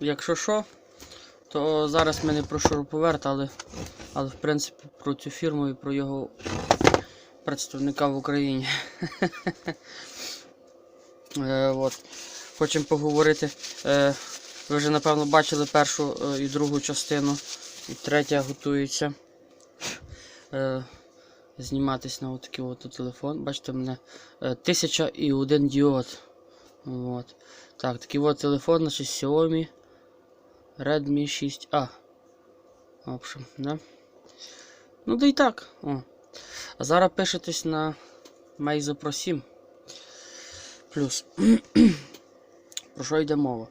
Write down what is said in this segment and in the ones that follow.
якщо що, то зараз ми не про шуруповерт, але, але в принципі про цю фірму і про його представника в Україні. Е. Хочемо поговорити. Е, ви вже напевно бачили першу е, і другу частину, і третя готується. Зніматись на отакий от телефон. Бачите, мене е, 1001 діод. От. Так, такий от телефон, значить Xiaomi Redmi 6A. В общем, да? Ну да і так. О. А зараз пишетесь на Meizu Pro 7 Плюс. про що йде мова?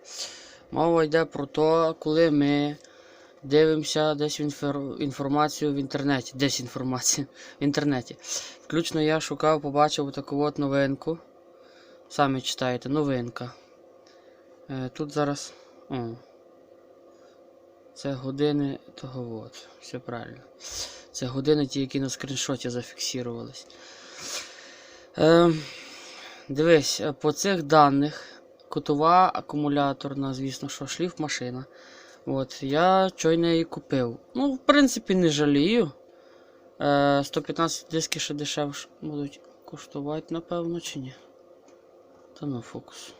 Мова йде про те, коли ми дивимося десь інформацію в інтернеті. Десь інформацію в інтернеті. Включно я шукав, побачив таку от новинку. Самі читаєте, новинка. Е, тут зараз. О. Це години того от. Все правильно. Це години ті, які на скріншоті зафіксувались. Е, дивись, по цих даних котова акумуляторна, звісно, що шліф машина. От, я щойно її купив. Ну, в принципі, не жалію. Е, 115 диски ще дешевше будуть коштувати, напевно, чи ні. Та ну фокус.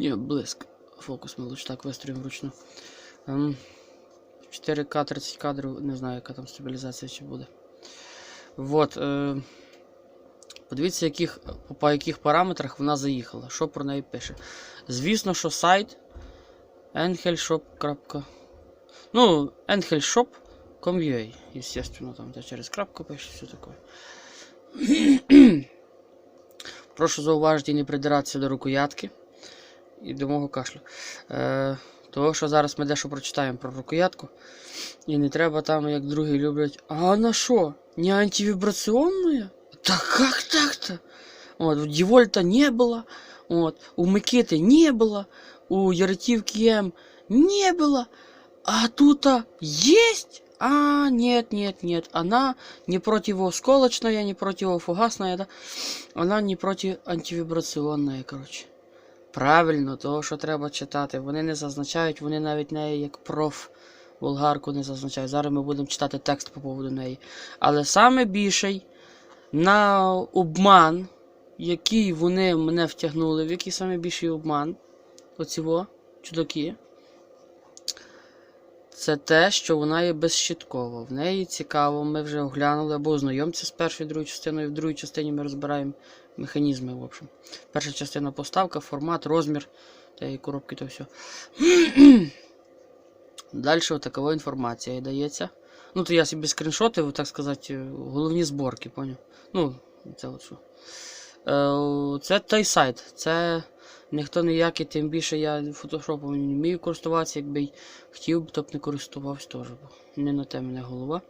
Ні, блиск. Фокус ми лучше так вистроїмо вручну. Ем, 4К 30 кадрів, не знаю, яка там стабілізація чи буде. Вот. Е, подивіться, яких, по яких параметрах вона заїхала. Що про неї пише. Звісно, що сайт enhelshop. Ну, enhelshop.com.ua, естественно, там де через крапку пише, все таке. Прошу зауважити і не придиратися до рукоятки і до мого кашлю. Е, того, що зараз ми дещо прочитаємо про рукоятку. І не треба там, як другі люблять. А вона що? Не антивибрационная? Да как так-то? Вот, у Дивольта не было, вот, у Микиты не было, у Яретивки М не было, а тут есть? А, нет, нет, нет, она не противоосколочная, не противофугасная, да? Она не против антивибрационная, короче. Правильно, того, що треба читати. Вони не зазначають, вони навіть неї як проф болгарку не зазначають. Зараз ми будемо читати текст по поводу неї. Але саме більший на обман, який вони мене втягнули, в який саме більший обман, оціво, чудаки, це те, що вона є безщиткова. В неї цікаво, ми вже оглянули або ознайомці з першою другою частиною. В другій частині ми розбираємо механізми. в общем. Перша частина поставка, формат, розмір тієї коробки то все. Далі отакова інформація дається. Ну, то я собі скріншотив, так сказати, головні зборки, поняв? Ну, це от що. Е, це той сайт. Це ніхто ніякий, тим більше я фотошопом не вмію користуватися, якби й хотів би, то б не користувався теж. Не на те мене голова.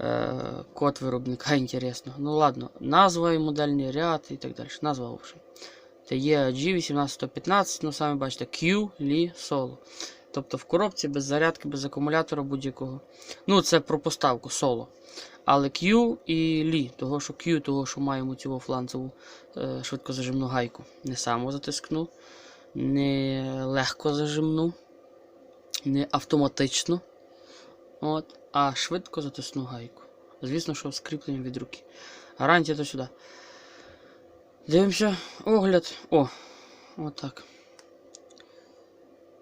Е, код виробника інтересно. Ну ладно, назва і модельний ряд і так далі. Назва в. Це є G18115, ну самі бачите, Q, Li, Solo. Тобто в коробці без зарядки, без акумулятора будь-якого. Ну, це про поставку соло. Але Q і Li, того що Q, того, що маємо цю фланцеву е, швидкозажимну гайку. Не само затискну, не легко зажимну, не автоматично. От, а швидко затисну гайку. Звісно, що з від руки. Гарантія то сюди. Дивимося, огляд. О, отак.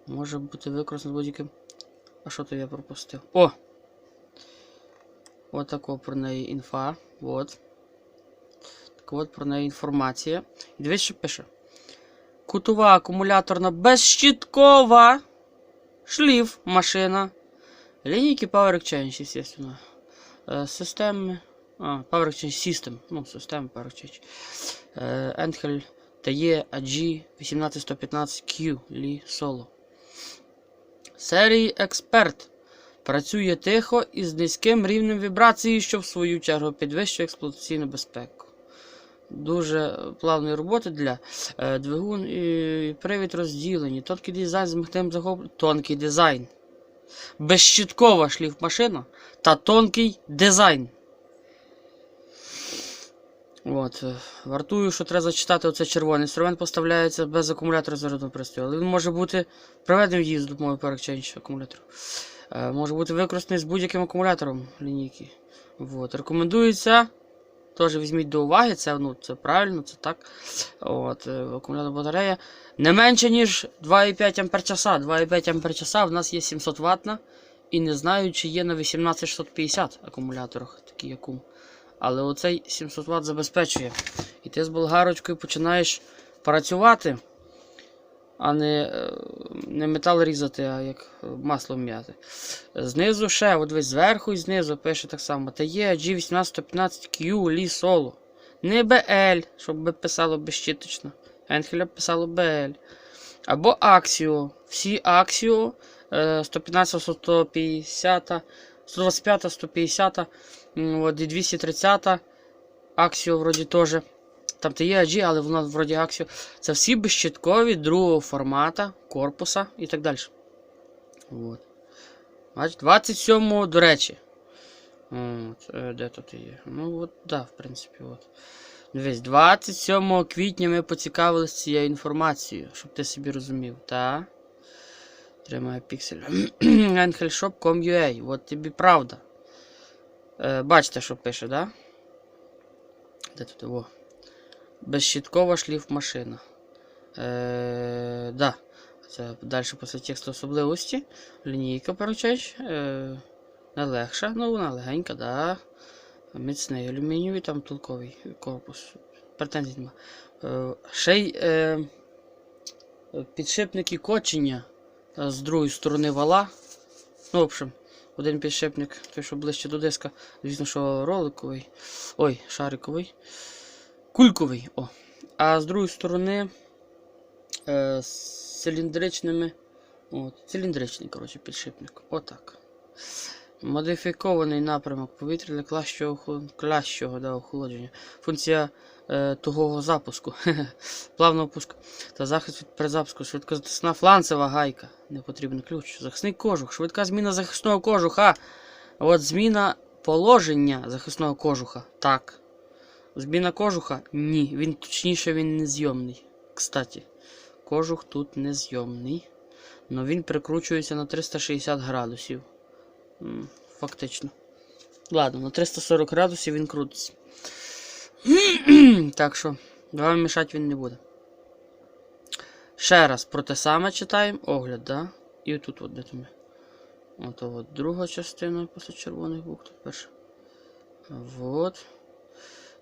Може бути використано будь-яким. А що то я пропустив? О! От про неї інфа. От. Так от про неї інформація. І дивись, що пише. Кутова акумуляторна безщиткова. Шліф, машина. Лінійки Power Exchange, естественно. Е, А, Power Exchange System. Ну, система Power Exchange. Enhel TE AG 18115Q Li Solo. Серії Експерт. Працює тихо і з низьким рівнем вібрації, що в свою чергу підвищує експлуатаційну безпеку. Дуже плавної роботи для е, двигун і привід розділені. Тонкий дизайн з мехтим захопленням. Тонкий дизайн. Безщиткова шліфмашина та тонкий дизайн. От, е, вартую, що треба зачитати оце червоний. Інструмент поставляється без акумулятора зарядного пристрою. Але він може бути проведений дію з допомогою Power акумулятору. Е, може бути використаний з будь-яким акумулятором лінійки. От. Рекомендується. Теж візьміть до уваги, це, ну, це правильно, це так. От, е, акумулятор батарея. Не менше, ніж 2,5 Ампер-часа. 2,5 Ампер-часа в нас є 700 Вт. І не знаю, чи є на 18650 акумуляторах, такий акум. Але оцей 700 Вт забезпечує. І ти з болгарочкою починаєш працювати, а не, е, не метал різати, а як масло м'яти. Знизу ще, от весь зверху і знизу пише так само. TE G18115Q Li Solo. Не BL, щоб би писало безщиточно. Енхеля писало BL. Або Axio. Всі Axio е, 115, 150, 125, 150, м, от, і 230. Axio вроді теж. Там то є AG, але воно вроді Axio. Це всі безщиткові другого формата, корпуса і так далі. От. Бач, 27-го, до речі. От, е, де тут є? Ну, от, да, в принципі, от. Дивись, 27 квітня ми поцікавилися цією інформацією, щоб ти собі розумів, та? Тримає піксель. Enhelshop.com.ua. От тобі правда. Е, бачите, що пише, да? Де тут його? Безщиткова шліфмашина. Е, да. Це далі після тексту особливості. Лінійка поручач. Е, не легша, ну вона легенька, да. Міцний алюмінієвий, там толковий корпус. Претензій нема. Е, ще й е, підшипники кочення е, з другої сторони вала. Ну, в общем, один підшипник, той, що ближче до диска, звісно, що роликовий. Ой, шариковий. Кульковий. О. А з другої сторони е, з циліндричними. От, циліндричний, коротше, підшипник. Отак. Модифікований напрямок повітря для кращого, кращого да, охолодження. Функція е, тугого запуску. Плавного пуску. Та захист від перезапуску. Швидкозатисна фланцева гайка. Не потрібен ключ. Захисний кожух. Швидка зміна захисного кожуха. От зміна положення захисного кожуха. Так. Зміна кожуха? Ні. Він точніше він незйомний. Кстати, кожух тут незйомний. Но він прикручується на 360 градусів. Фактично. Ладно, на 340 градусів він крутиться. так що, вам мішати він не буде. Ще раз про те саме читаємо. Огляд, да? І тут от де то ми. Ото от друга частина після червоних букв. Перша. Вот.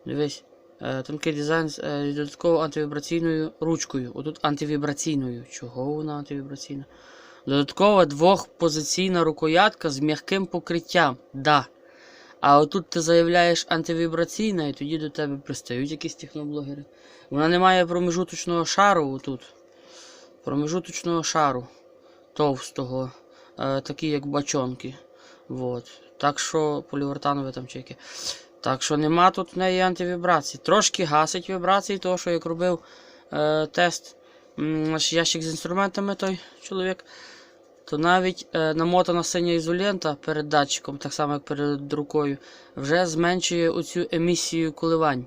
Дивись. Е, тонкий дизайн з е, додатково антивібраційною ручкою. Отут антивібраційною. Чого вона антивібраційна? Додаткова двохпозиційна рукоятка з м'яким покриттям. Да. А отут ти заявляєш антивібраційна, і тоді до тебе пристають якісь техноблогери. Вона не має промежуточного шару отут. Промежуточного шару товстого, е, такі як бачонки. Вот. Так що поліуретанове там чеки. Так що нема тут в неї антивібрацій. Трошки гасить вібрації, того, що як робив е, тест наш ящик з інструментами той чоловік, то навіть е, намотана синя ізолента перед датчиком, так само як перед рукою, вже зменшує оцю емісію коливань.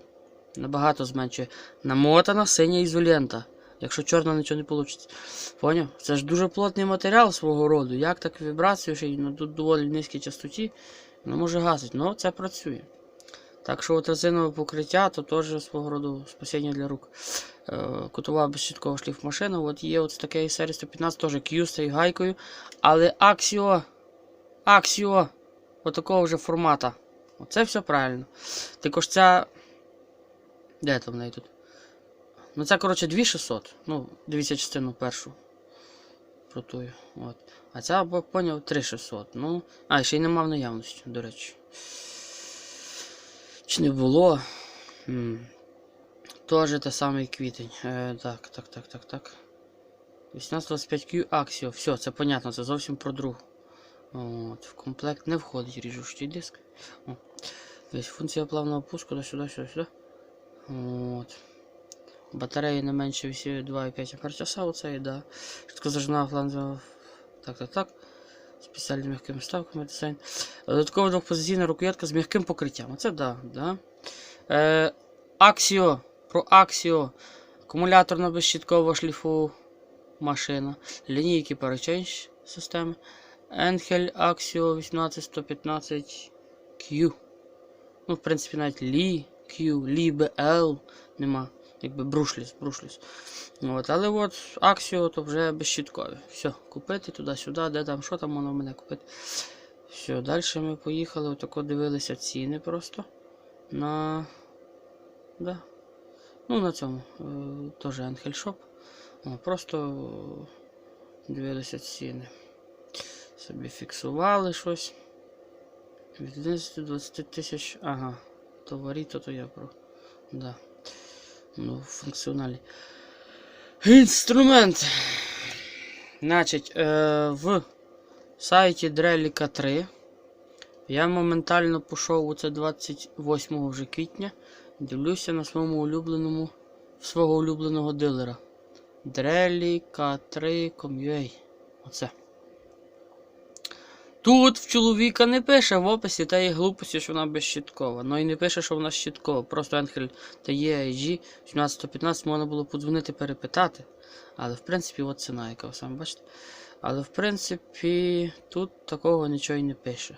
Набагато зменшує. Намотана синя ізолента. Якщо чорна нічого не вийде. Поняв? Це ж дуже плотний матеріал свого роду. Як так вібрацію ще й на ду- доволі низькій частоті, воно може гасити. Ну, це працює. Так що от резинове покриття, то теж свого роду спасіння для рук. Е, Кутова безщиткова шліфмашина. От є от такий серії 115, теж Q з гайкою. Але Axio, Axio, от такого вже формата. Оце все правильно. Також ця. Де там в неї тут? Ну це, коротше, 2600. Ну, дивіться частину першу. Про тую. От. А ця, поняв, 3600. Ну. А, ще й нема в наявності, до речі. Чи не було? Тоже те самий квітень. Е, так, так, так, так, так. 1825Q Axio. Все, це понятно, це зовсім про другу. От, в комплект не входить ріжучий диск. О. Десь функція плавного пуску до сюди, сюди, сюди. От. Батареї не менше 2,5 Ах, оце, і да. Швидко зажигна фланзова. Так, так, так. Спеціальними м'якими вставками дизайн. Додаткова двохпозиційна рукоятка з м'яким покриттям. Оце да, да. Е, Аксіо. Про Аксіо. Акумуляторна безщіткова шліфу машина. Лінійки Parachange системи. Енхель Axio 18115 Q. Ну, в принципі, навіть Лі Q, Лі BL нема. Якби брушліс, брушліс. От, але от Axio то вже безщіткові. Все, купити туди-сюди, де там, що там воно в мене купити. Все, далі ми поїхали, отако дивилися ціни просто. На. Да. Ну, на цьому. Е, теж Енхель Просто дивилися ціни. Собі фіксували щось. Від 11 до 20 тисяч. Ага. Товарі, то то я про. Да. Ну, функціоналі. Інструмент. Значить, е, в сайті Дреліка 3. Я моментально пішов у це 28 вже квітня. Дивлюся на своєму улюбленому свого улюбленого дилера. Дреліка 3 Comua. Оце. Тут в чоловіка не пише в описі та є глупості, що вона безщіткова. Ну і не пише, що вона щіткова. Просто Енхель та є IG 1715 можна було подзвонити перепитати. Але в принципі, от ціна, яка ви самі бачите. Але в принципі, тут такого нічого й не пише.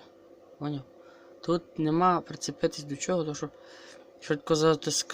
Поняв? Тут нема прицепитись до чого, тому що швидко затиск